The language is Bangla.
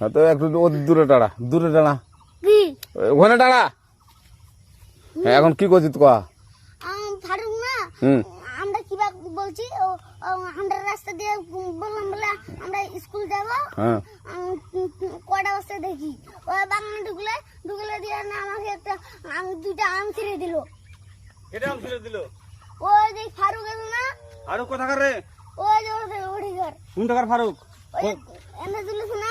তো একটু ও দূরে দাঁড়া দূরে কি? ওখানে দাঁড়া হ্যাঁ এখন কি করছিস কয়া আম ফারুক না আমরা কিবা বলছি ও ও, আমরা রাস্তা দিয়ে বললাম বলে আমরা স্কুল যাব। হ্যাঁ। আম, বস্তা দেখি? ওই বাগানে ঢুকলে ঢুকলে দিয়ে না আমাকে একটা আম দুইটা আম ছিঁড়ে দিল। আম ছেড়ে দিল? যে ফারুক আছে না। আরও কোথাকার রে? যে ওড়িঘর কোন টাকার ফারুক? এনে তুলিস না